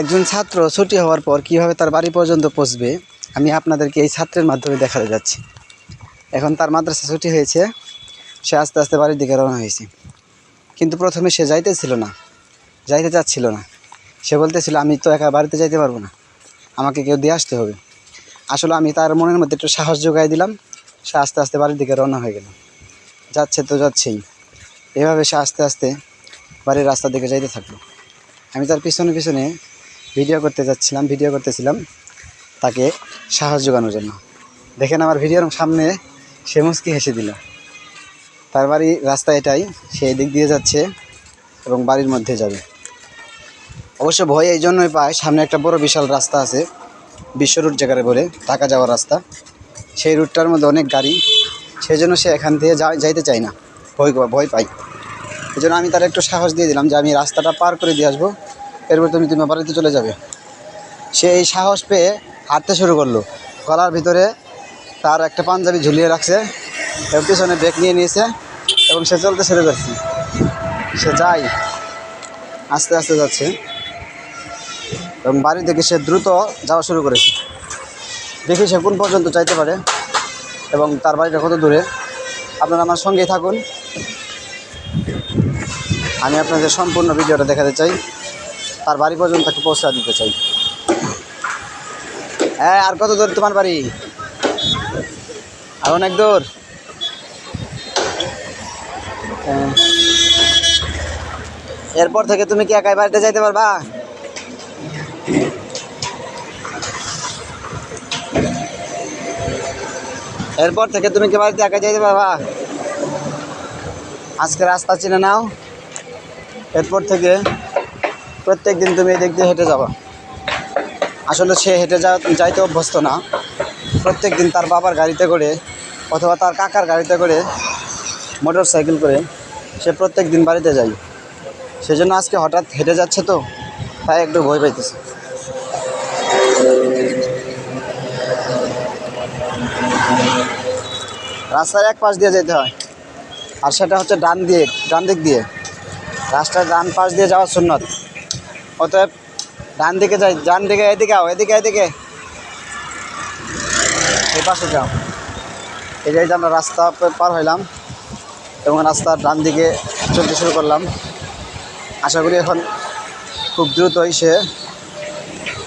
একজন ছাত্র ছুটি হওয়ার পর কীভাবে তার বাড়ি পর্যন্ত পৌঁছবে, আমি আপনাদেরকে এই ছাত্রের মাধ্যমে দেখাতে যাচ্ছি। এখন তার মাদ্রাসা ছুটি হয়েছে, সে আস্তে আস্তে বাড়ির দিকে রওনা হয়েছে। কিন্তু প্রথমে সে যাইতেছিল না, যাইতে চাচ্ছিল না। সে বলতেছিল, আমি তো একা বাড়িতে যাইতে পারব না, আমাকে কেউ দিয়ে আসতে হবে। আসলে আমি তার মনের মধ্যে একটু সাহস যোগাই দিলাম, সে আস্তে আস্তে বাড়ির দিকে রওনা হয়ে গেল। যাচ্ছে তো যাচ্ছেই। এভাবে সে আস্তে আস্তে বাড়ির রাস্তার দিকে যাইতে থাকল। আমি তার পিছনে পিছনে ভিডিও করতে যাচ্ছিলাম, ভিডিও করতেছিলাম তাকে সাহস যোগানোর জন্য। দেখেন আমার ভিডিওর সামনে সে মুচকি হেসে দিল। তার বাড়ি রাস্তা এটাই, সে এদিক দিয়ে যাচ্ছে এবং বাড়ির মধ্যে যাবে। অবশ্য ভয় এই জন্যই পায়, সামনে একটা বড় বিশাল রাস্তা আছে, বিশ্ব রুট জায়গায় বলে, ঢাকা যাওয়ার রাস্তা। সেই রুটটার মধ্যে অনেক গাড়ি সেই জন্য সে এখান থেকে যাইতে চায় না। ভয় ভয় পায়। এই জন্য আমি তার একটু সাহস দিয়ে দিলাম যে আমি রাস্তাটা পার করে দিয়ে আসব। এরপর তুমি তোমার বাড়িতে চলে যাবে। সে এই সাহস পেয়ে হাঁটতে শুরু করল। গলার ভিতরে তার একটা পাঞ্জাবি ঝুলিয়ে রাখছে এবং পিছনে ব্যাগ নিয়ে নিয়েছে এবং সে চলতে ছেড়ে যাচ্ছে সে যায়, আস্তে আস্তে যাচ্ছে এবং বাড়ি থেকে সে দ্রুত যাওয়া শুরু করেছে। দেখি সে কোন পর্যন্ত চাইতে পারে এবং তার বাড়িটা কত দূরে। আপনারা আমার সঙ্গেই থাকুন। আমি আপনাদের সম্পূর্ণ ভিডিওটা দেখাতে চাই। তার বাড়ি পর্যন্ত তাকে পৌঁছা দিতে চাই। হ্যাঁ আর কত দূর তোমার বাড়ি? আর অনেক দূর? হ্যাঁ। এরপর থেকে তুমি কি একাই বাড়িতে যাইতে পারবা? এরপর থেকে তুমি কি বাড়িতে একা যাইতে পারবা? আজকে রাস্তা চিনে নাও। এরপর থেকে প্রত্যেক দিন তুমি এদিক দিয়ে হেঁটে যাবা। আসলে সে হেঁটে যা যাইতে অভ্যস্ত না। প্রত্যেক দিন তার বাবার গাড়িতে করে অথবা তার কাকার গাড়িতে করে মোটর সাইকেল করে সে প্রত্যেক দিন বাড়িতে যায়। সেজন্য আজকে হঠাৎ হেঁটে যাচ্ছে তো, তাই একটু ভয় পাইতেছে। রাস্তার এক পাশ দিয়ে যেতে হয়। আর সেটা হচ্ছে ডান দিয়ে ডান দিক দিয়ে। রাস্তার ডান পাশ দিয়ে যাওয়ার সুন্নত। অতএব ডান দিকে যাই, ডান দিকে, এদিকে আও, এদিকে এদিকে। এই পাশে যাও। এই যে আমরা রাস্তা পার হইলাম এবং রাস্তার ডান দিকে চলতে শুরু করলাম। আশা করি এখন খুব দ্রুতই সে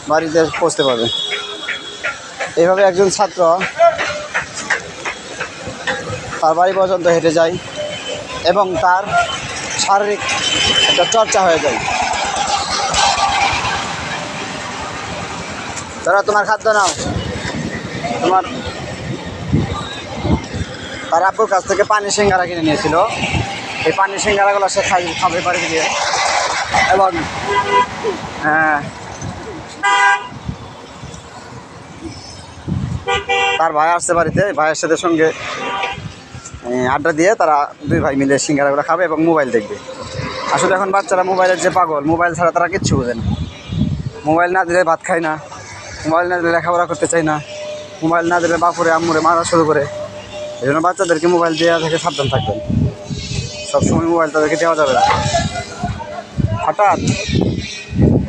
বাড়িতে পৌঁছতে পারবে। এইভাবে একজন ছাত্র তার বাড়ি পর্যন্ত হেঁটে যায় এবং তার শারীরিক একটা চর্চা হয়ে যায়। তারা তোমার খাদ্য নাও। তোমার তার আব্বুর কাছ থেকে পানি সিঙ্গারা কিনে নিয়েছিল। এই পানি সিঙ্গারাগুলো সে খাই খাবে বাড়িতে দিয়ে এবং হ্যাঁ, তার ভাই আসছে বাড়িতে ভাইয়ের সাথে সঙ্গে আড্ডা দিয়ে তারা দুই ভাই মিলে সিঙ্গারাগুলো খাবে এবং মোবাইল দেখবে। আসলে এখন বাচ্চারা মোবাইলের যে পাগল মোবাইল ছাড়া তারা কিচ্ছু বোঝে না। মোবাইল না দিলে ভাত খায় না। মোবাইল না দিলে লেখাপড়া করতে চায় না। মোবাইল না দিলে বাপুরে, আম্মুরে মারা শুরু করে। এই জন্য বাচ্চাদেরকে মোবাইল দেওয়া থেকে সাবধান থাকবেন। সবসময় মোবাইল তাদেরকে দেওয়া যাবে না। হঠাৎ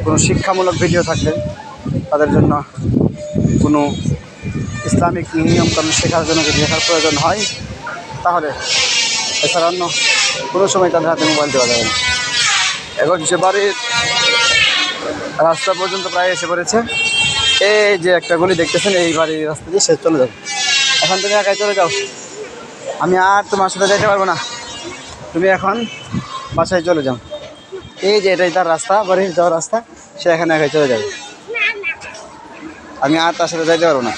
কোনো শিক্ষামূলক ভিডিও থাকলে তাদের জন্য কোনো ইসলামিক নিয়মকানুন শেখার জন্য যদি লেখার প্রয়োজন হয়, তাহলে এছাড়া অন্য কোনো সময় তাদের হাতে মোবাইল দেওয়া যাবে না। এখন সে বাড়ির রাস্তা পর্যন্ত প্রায় এসে পড়েছে এই যে একটা গলি দেখতেছেন, এই বাড়ির রাস্তা দিয়ে সে চলে যাবে। এখন তুমি একাই চলে যাও। আমি আর তোমার সাথে যেতে পারব না। তুমি এখন বাসায় চলে যাও। এই যে এটাই তার রাস্তা, বাড়ির যাওয়ার রাস্তা, সে এখানে একাই চলে যাবে। আমি আর তার সাথে যাইতে পারব না।